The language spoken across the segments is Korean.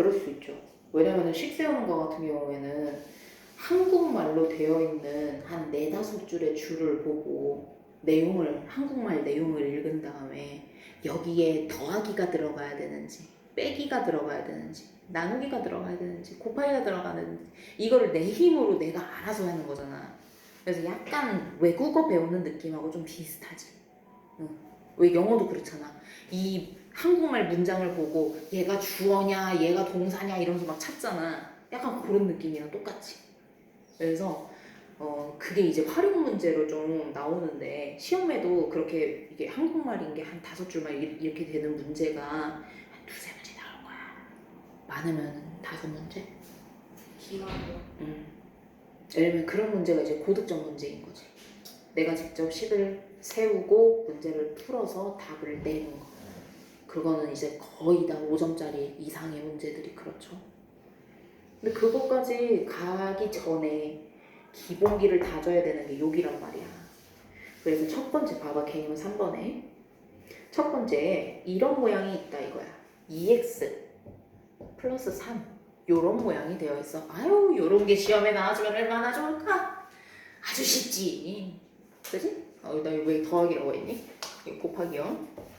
그럴 수 있죠. 왜냐면은 식 세우는 거 같은 경우에는 한국말로 되어 있는 한 네다섯 줄의 줄을 보고 내용을 한국말 내용을 읽은 다음에 여기에 더하기가 들어가야 되는지 빼기가 들어가야 되는지 나누기가 들어가야 되는지 곱하기가 들어가야 되는지 이거를 내 힘으로 내가 알아서 하는 거잖아. 그래서 약간 외국어 배우는 느낌하고 좀 비슷하지. 응. 왜 영어도 그렇잖아. 이 한국말 문장을 보고 얘가 주어냐, 얘가 동사냐 이러면서 막 찾잖아. 약간 그런 느낌이랑 똑같이. 그래서 어 그게 이제 활용 문제로 좀 나오는데 시험에도 그렇게 이게 한국말인 게 한 다섯 줄만 이- 이렇게 되는 문제가 한 두세 문제 나올 거야. 많으면 다섯 문제. 기하고 음. 예를 들면 그런 문제가 이제 고득점 문제인 거지. 내가 직접 식을 세우고 문제를 풀어서 답을 내는 거. 그거는 이제 거의 다 5점짜리 이상의 문제들이 그렇죠. 근데 그것까지 가기 전에 기본기를 다져야 되는 게 여기란 말이야. 그래서 첫 번째 봐봐 개념 3번에 첫 번째 이런 모양이 있다 이거야. 2x 플러스 3 요런 모양이 되어 있어. 아유 요런 게 시험에 나와주면 얼마나 좋을까? 아주 쉽지. 그지? 어, 나왜 더하기라고 했니? 곱하기요.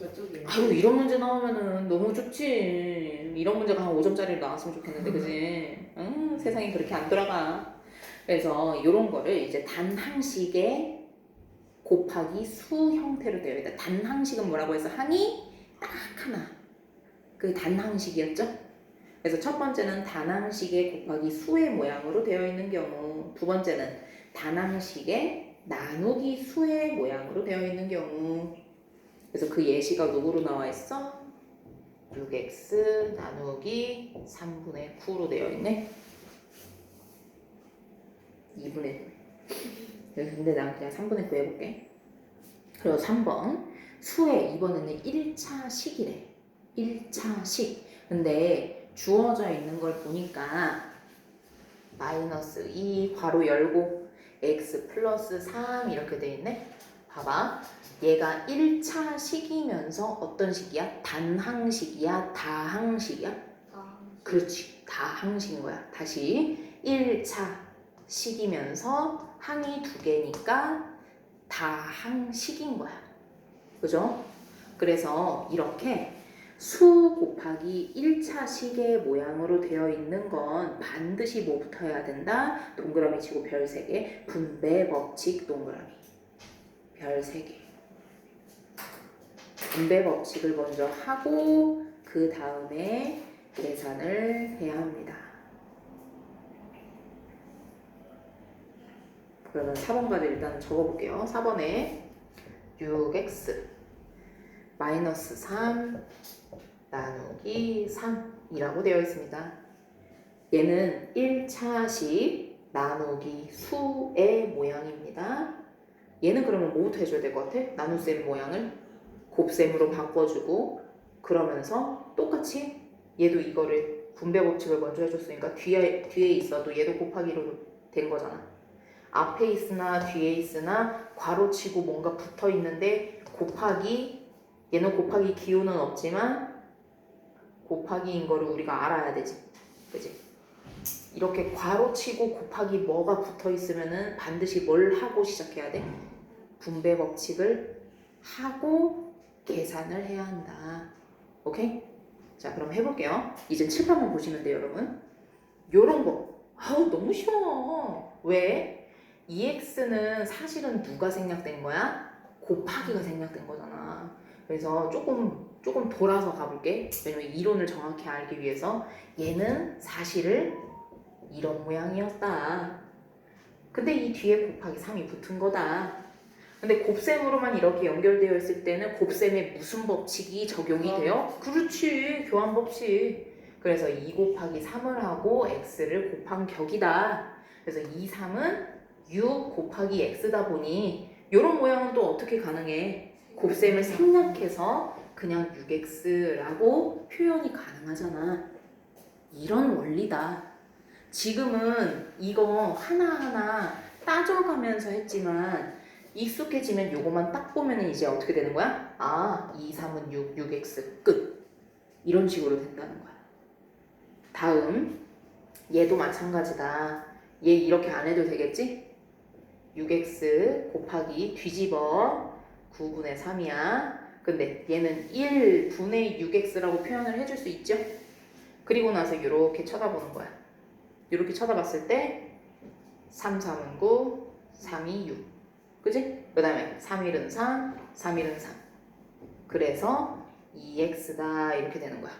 몇 쪽이에요? 아유 이런 문제 나오면은 너무 좋지. 이런 문제가 한 5점짜리로 나왔으면 좋겠는데 그지? 음, 세상이 그렇게 안 돌아가. 그래서 이런 거를 이제 단항식의 곱하기 수 형태로 되어 있다. 단항식은 뭐라고 해서 항이 딱 하나. 그 단항식이었죠? 그래서 첫 번째는 단항식의 곱하기 수의 모양으로 되어 있는 경우, 두 번째는 단항식의 나누기 수의 모양으로 되어 있는 경우. 그래서 그 예시가 누구로 나와 있어? 6x 나누기 3분의 9로 되어 있네. 2분의 9. 근데 난 그냥 3분의 9 해볼게. 그리고 3번. 수의 이번에는 1차 식이래. 1차 식. 근데 주어져 있는 걸 보니까 마이너스 2 괄호 열고 x 플러스 3 이렇게 돼 있네. 봐봐. 얘가 1차 식이면서 어떤 식이야? 단항식이야? 다항식이야? 아, 그렇지. 다항식인 거야. 다시 1차 식이면서 항이 두 개니까 다항식인 거야. 그죠? 그래서 이렇게 수 곱하기 1차 식의 모양으로 되어 있는 건 반드시 뭐 붙어야 된다? 동그라미 치고 별 3개. 분배 법칙 동그라미. 별 3개. 분배 법칙을 먼저 하고 그 다음에 계산을 해야 합니다. 그러면 4번까지 일단 적어볼게요. 4번에 6x 마이너스 3 나누기 3이라고 되어 있습니다. 얘는 1차식 나누기 수의 모양입니다. 얘는 그러면 뭐부터 해줘야 될 것 같아? 나눗셈 모양을 곱셈으로 바꿔주고 그러면서 똑같이 얘도 이거를 분배 법칙을 먼저 해줬으니까 뒤에 뒤에 있어도 얘도 곱하기로 된 거잖아. 앞에 있으나 뒤에 있으나 괄호치고 뭔가 붙어 있는데 곱하기 얘는 곱하기 기호는 없지만 곱하기인 거를 우리가 알아야 되지. 그지? 이렇게 괄호 치고 곱하기 뭐가 붙어 있으면은 반드시 뭘 하고 시작해야 돼? 분배 법칙을 하고 계산을 해야 한다. 오케이? 자, 그럼 해볼게요. 이제 칠판만 보시면 돼요, 여러분. 요런 거. 아우, 너무 쉬워. 왜? EX는 사실은 누가 생략된 거야? 곱하기가 생략된 거잖아. 그래서 조금, 조금 돌아서 가볼게. 왜냐면 이론을 정확히 알기 위해서 얘는 사실을 이런 모양이었다. 근데 이 뒤에 곱하기 3이 붙은 거다. 근데 곱셈으로만 이렇게 연결되어 있을 때는 곱셈에 무슨 법칙이 적용이 돼요? 그렇지 교환 법칙 그래서 2 곱하기 3을 하고 x를 곱한 격이다 그래서 2, 3은 6 곱하기 x다 보니 이런 모양은 또 어떻게 가능해? 곱셈을 생략해서 그냥 6x라고 표현이 가능하잖아 이런 원리다 지금은 이거 하나하나 따져가면서 했지만 익숙해지면 요거만 딱 보면 이제 어떻게 되는 거야? 아, 2, 3은 6, 6x 끝. 이런 식으로 된다는 거야. 다음 얘도 마찬가지다. 얘 이렇게 안 해도 되겠지? 6x 곱하기 뒤집어 9분의 3이야. 근데 얘는 1분의 6x라고 표현을 해줄 수 있죠? 그리고 나서 이렇게 쳐다보는 거야. 이렇게 쳐다봤을 때 3, 3은 9, 3이 6. 그지? 그 다음에 3일은 3, 3일은 3. 그래서 2x다 이렇게 되는 거야.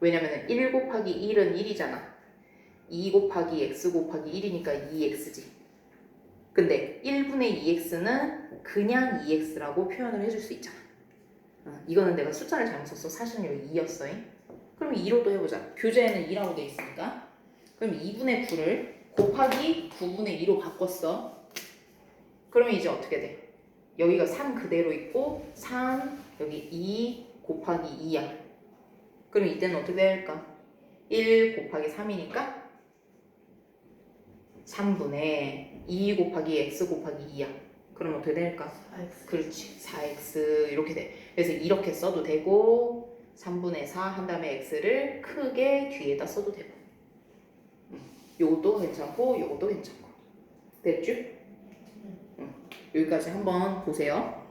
왜냐면은 1 곱하기 1은 1이잖아. 2 곱하기 x 곱하기 1이니까 2x지. 근데 1분의 2x는 그냥 2x라고 표현을 해줄 수 있잖아. 어, 이거는 내가 숫자를 잘못 썼어. 사실은 여기 2였어. 그럼 2로도 해보자. 교재에는 2라고 돼 있으니까. 그럼 2분의 9를 곱하기 9분의 2로 바꿨어. 그러면 이제 어떻게 돼? 여기가 3 그대로 있고 3 여기 2 곱하기 2야. 그럼 이때는 어떻게 될까? 1 곱하기 3이니까 3분의 2 곱하기 x 곱하기 2야. 그럼 어떻게 될까? 그렇지. 4x 이렇게 돼. 그래서 이렇게 써도 되고 3분의 4 한 다음에 x를 크게 뒤에다 써도 되고. 음, 요것도 괜찮고 요것도 괜찮고. 됐죠? 음, 여기까지 한번 보세요.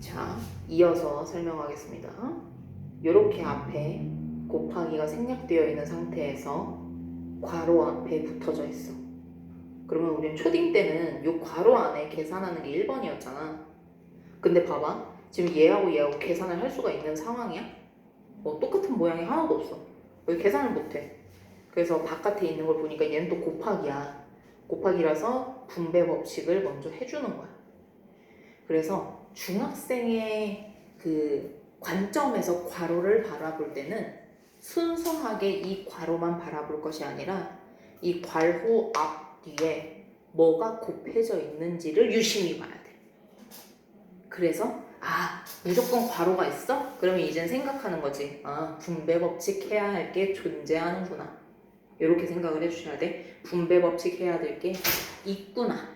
자, 이어서 설명하겠습니다. 이렇게 앞에 곱하기가 생략되어 있는 상태에서 괄호 앞에 붙어져 있어. 그러면 우리는 초딩 때는 이 괄호 안에 계산하는 게 1번이었잖아. 근데 봐봐. 지금 얘하고 얘하고 계산을 할 수가 있는 상황이야? 뭐 똑같은 모양이 하나도 없어. 왜 계산을 못해? 그래서 바깥에 있는 걸 보니까 얘는 또 곱하기야. 곱하기라서 분배 법칙을 먼저 해주는 거야. 그래서 중학생의 그 관점에서 괄호를 바라볼 때는 순수하게 이 괄호만 바라볼 것이 아니라 이 괄호 앞 뒤에 뭐가 곱해져 있는지를 유심히 봐야 돼. 그래서 아 무조건 괄호가 있어? 그러면 이젠 생각하는 거지. 아 분배 법칙 해야 할 게 존재하는구나. 이렇게 생각을 해주셔야 돼. 분배 법칙 해야 될 게 있구나.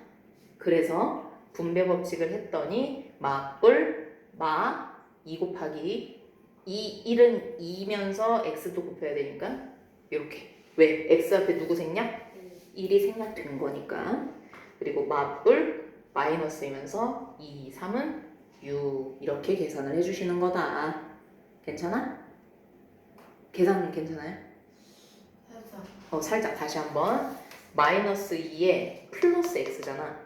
그래서 분배 법칙을 했더니 마뿔 마2 곱하기 2 1은 2면서 x도 곱해야 되니까 이렇게 왜 x 앞에 누구 생략? 1이 생략된 거니까 그리고 마뿔 마이너스이면서 2, 3은 6 이렇게 계산을 해주시는 거다 괜찮아? 계산 괜찮아요? 어, 살짝 다시 한번. 마이너스 2에 플러스 x잖아.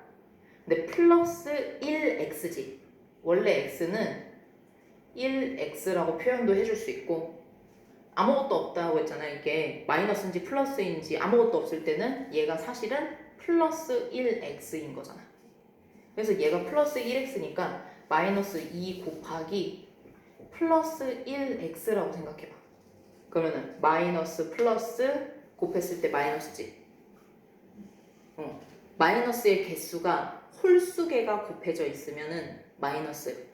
근데 플러스 1x지. 원래 x는 1x라고 표현도 해줄 수 있고 아무것도 없다고 했잖아 이게. 마이너스인지 플러스인지 아무것도 없을 때는 얘가 사실은 플러스 1x인 거잖아. 그래서 얘가 플러스 1x니까 마이너스 2 곱하기 플러스 1x라고 생각해봐 그러면은 마이너스 플러스 곱했을 때 마이너스지? 어. 마이너스의 개수가 홀수개가 곱해져 있으면은 마이너스.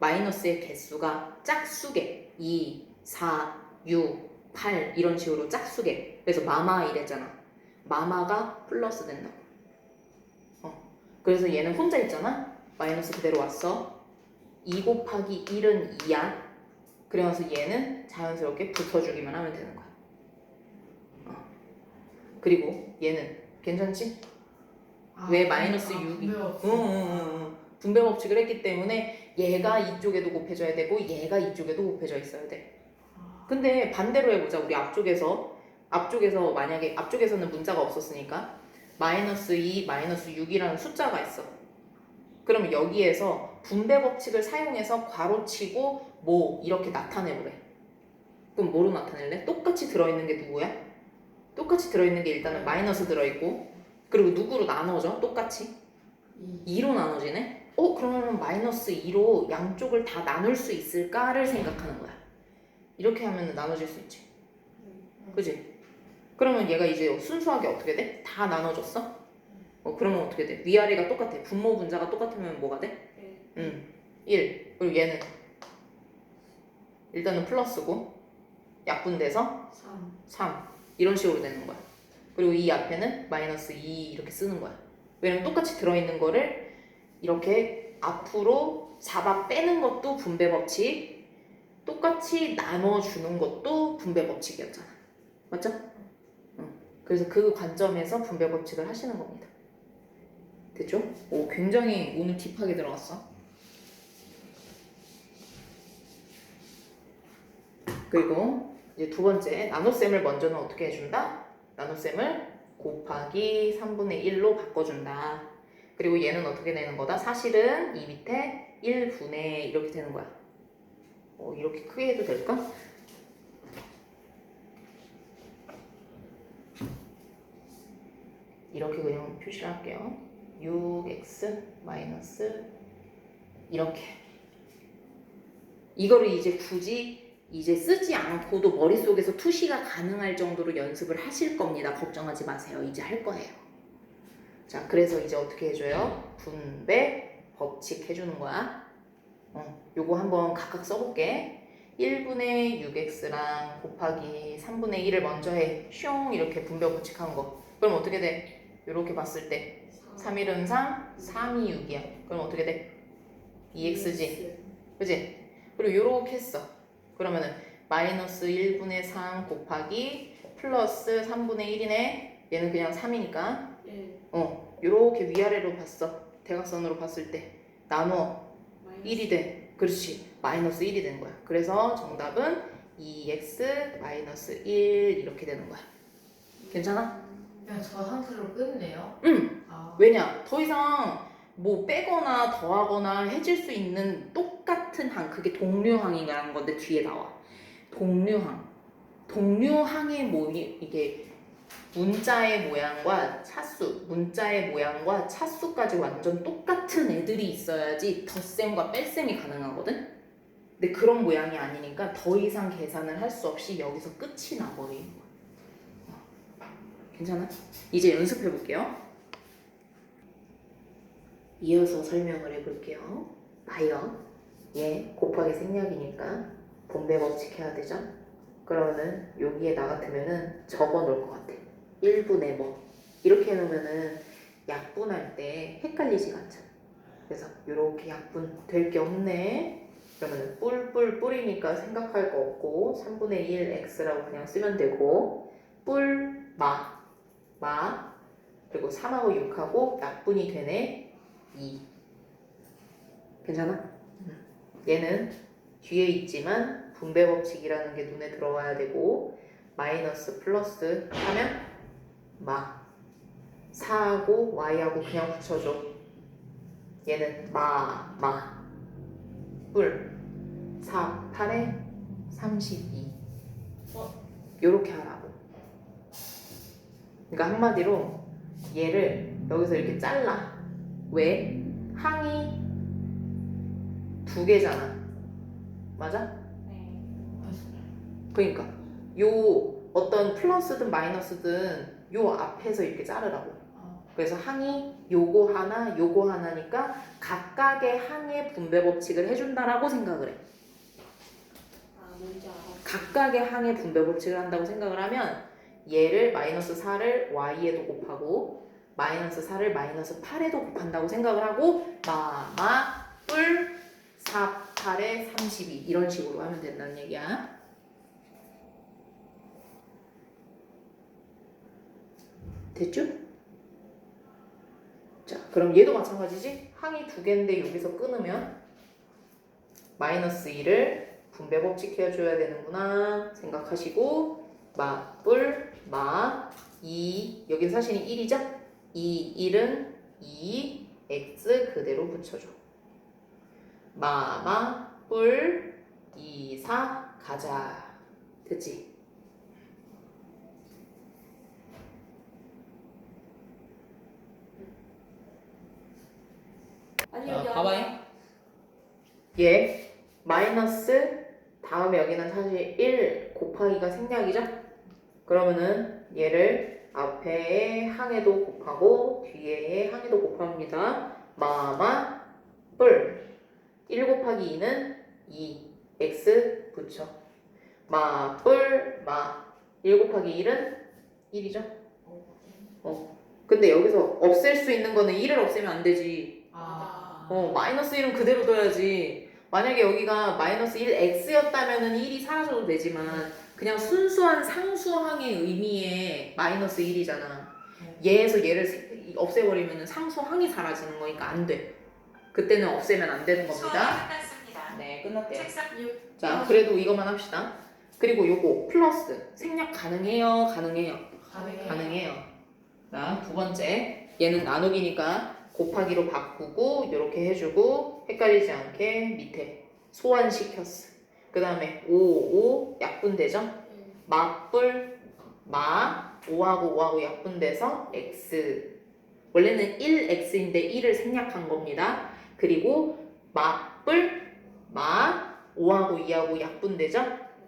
마이너스의 개수가 짝수개 2, 4, 6, 8 이런 식으로 짝수개 그래서 마마 이랬잖아. 마마가 플러스 된다고. 어. 그래서 얘는 혼자 있잖아? 마이너스 그대로 왔어. 2 곱하기 1은 2야 그래서 얘는 자연스럽게 붙여주기만 하면 되는 거야 어. 그리고 얘는 괜찮지? 왜 마이너스 6이? 응, 응, 응, 응. 분배 법칙을 했기 때문에 얘가 이쪽에도 곱해져야 되고 얘가 이쪽에도 곱해져 있어야 돼. 근데 반대로 해보자. 우리 앞쪽에서 앞쪽에서 만약에 앞쪽에서는 문자가 없었으니까 마이너스 2, 마이너스 6이라는 숫자가 있어. 그러면 여기에서 분배 법칙을 사용해서 괄호치고 뭐 이렇게 나타내보래. 그럼 뭐로 나타낼래? 똑같이 들어있는 게 누구야? 똑같이 들어있는 게 일단은 마이너스 들어있고 그리고 누구로 나눠져? 똑같이? 2로 나눠지네? 어, 그러면 마이너스 2로 양쪽을 다 나눌 수 있을까를 생각하는 거야. 이렇게 하면 나눠질 수 있지. 그지? 그러면 얘가 이제 순수하게 어떻게 돼? 다 나눠졌어? 어, 그러면 어떻게 돼? 위아래가 똑같아. 분모 분자가 똑같으면 뭐가 돼? 응. 1. 그리고 얘는 일단은 플러스고 약분돼서 3 3. 이런 식으로 되는 거야. 그리고 이 앞에는 마이너스 2 이렇게 쓰는 거야. 왜냐면 똑같이 들어있는 거를 이렇게 앞으로 잡아 빼는 것도 분배 법칙, 똑같이 나눠주는 것도 분배 법칙이었잖아. 맞죠? 응. 그래서 그 관점에서 분배 법칙을 하시는 겁니다. 됐죠? 오, 굉장히 오늘 딥하게 들어갔어. 그리고 이제 두 번째 나눗셈을 먼저는 어떻게 해준다? 나눗셈을 곱하기 3분의 1로 바꿔준다. 그리고 얘는 어떻게 되는 거다? 사실은 이 밑에 1분의 이렇게 되는 거야. 어, 이렇게 크게 해도 될까? 이렇게 그냥 표시를 할게요. 6x 마이너스 이렇게 이거를 이제 굳이 이제 쓰지 않고도 머릿속에서 투시가 가능할 정도로 연습을 하실 겁니다. 걱정하지 마세요. 이제 할 거예요. 자, 그래서 이제 어떻게 해줘요? 분배 법칙 해주는 거야. 어, 요거 한번 각각 써볼게. 1분의 6x랑 곱하기 3분의 1을 먼저 해. 슝 이렇게 분배 법칙 한 거. 그럼 어떻게 돼? 이렇게 봤을 때 3, 1은 3, 3이 6이야. 그럼 어떻게 돼? 2x지. 그지? 그리고 요렇게 했어. 그러면은 마이너스 1분의 3 곱하기 플러스 3분의 1이네. 얘는 그냥 3이니까. 예. 어, 요렇게 위아래로 봤어. 대각선으로 봤을 때. 나누어 1이 돼. 그렇지. 마이너스 1이 되는 거야. 그래서 정답은 2x 마이너스 1 이렇게 되는 거야. 괜찮아? 그냥 저 상태로 끝내요? 응. 아. 왜냐? 더 이상 뭐 빼거나 더하거나 해질 수 있는 똑같은 항, 그게 동류항이라는 건데 뒤에 나와. 동류항. 동류항의 모이 이게 문자의 모양과 차수, 문자의 모양과 차수까지 완전 똑같은 애들이 있어야지 덧셈과 뺄셈이 가능하거든? 근데 그런 모양이 아니니까 더 이상 계산을 할 수 없이 여기서 끝이 나버리는 거야. 어. 괜찮아? 이제 연습해 볼게요. 이어서 설명을 해 볼게요. 봐요. 얘 곱하기 생략이니까 분배 법칙 해야 되죠? 그러면은 여기에 나 같으면은 적어 놓을 것 같아. 1분의 뭐 이렇게 해 놓으면은 약분할 때 헷갈리지가 않잖아. 그래서 이렇게 약분 될 게 없네. 그러면은 뿔뿔 뿔이니까 생각할 거 없고 3분의 1 x라고 그냥 쓰면 되고 뿔 마 마 그리고 3하고 6하고 약분이 되네 2 괜찮아? 얘는 뒤에 있지만 분배 법칙이라는 게 눈에 들어와야 되고 마이너스 플러스 하면 마. 4하고 y하고 그냥 붙여줘. 얘는 마, 마, 뿔. 4, 8에 32 요렇게 하라고 그러니까 한마디로 얘를 여기서 이렇게 잘라 왜? 항이 두 개잖아 맞아? 네. 그러니까 요 어떤 플러스든 마이너스든 요 앞에서 이렇게 자르라고 아. 그래서 항이 요거 하나 요거 하나니까 각각의 항의 분배 법칙을 해준다라고 생각을 해 아. 각각의 항의 분배 법칙을 한다고 생각을 하면 얘를 마이너스 4를 y에도 곱하고 마이너스 4를 마이너스 8에도 곱한다고 생각을 하고 마마 뿔 4, 8에 32 이런 식으로 하면 된다는 얘기야 됐죠? 자 그럼 얘도 마찬가지지 항이 두 개인데 여기서 끊으면 마이너스 2를 분배 법칙 해줘야 되는구나 생각하시고 마뿔 마 2, 여긴 사실은 1이죠? 2, 1은 2, x 그대로 붙여줘 마 마 뿔 2, 4 가자 됐지? 아니 자, 여기 봐봐요. 얘 마이너스 다음에 여기는 사실 1 곱하기가 생략이죠? 그러면은 얘를 앞에 항에도 곱하고 뒤에 항에도 곱합니다. 마마 뿔 1 곱하기 2는 2 x 붙여 마 뿔 마 1 곱하기 1은 1이죠? 어. 근데 여기서 없앨 수 있는 거는 1을 없애면 안 되지. 아. 어, 마이너스 1은 그대로 둬야지. 만약에 여기가 마이너스 1x였다면은 1이 사라져도 되지만 그냥 순수한 상수항의 의미의 마이너스 1이잖아. 얘에서 얘를 세- 없애버리면 상수항이 사라지는 거니까 안 돼. 그때는 없애면 안 되는 겁니다. 끝났습니다. 네, 끝났대요. 책상 자, 그래도 이것만 합시다. 그리고 요거 플러스 생략 가능해요, 가능해요, 가능해요. 가능해요. 자, 두 번째 얘는 나누기니까 곱하기로 바꾸고 이렇게 해주고 헷갈리지 않게 밑에 소환시켰어. 그 다음에 5, 5 약분되죠? 음. 맞불 마 5하고 5하고 약분돼서 x 원래는 1x인데 1을 생략한 겁니다. 그리고 맞불 마 5하고 2하고 약분되죠?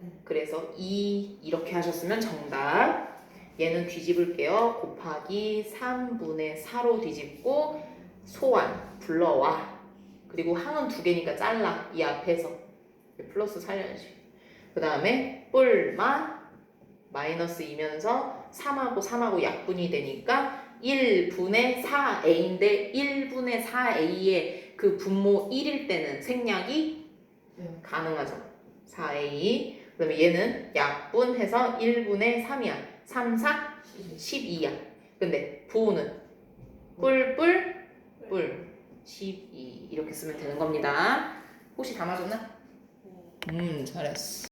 음. 그래서 2 이렇게 하셨으면 정답. 얘는 뒤집을게요. 곱하기 3분의 4로 뒤집고 소환 불러와. 그리고 항은 두 개니까 잘라 이 앞에서 플러스 살려야지. 그 다음에 뿔마 마이너스 이면서 3하고 3하고 약분이 되니까 1분의 4a인데 1분의 4a의 그 분모 1일 때는 생략이 네. 가능하죠. 4a. 그 다음에 얘는 약분해서 1분의 3이야. 3, 4, 12야. 근데 부호는 뿔 뿔 뿔 12 이렇게 쓰면 되는 겁니다. 혹시 다 맞았나? 음 잘했어.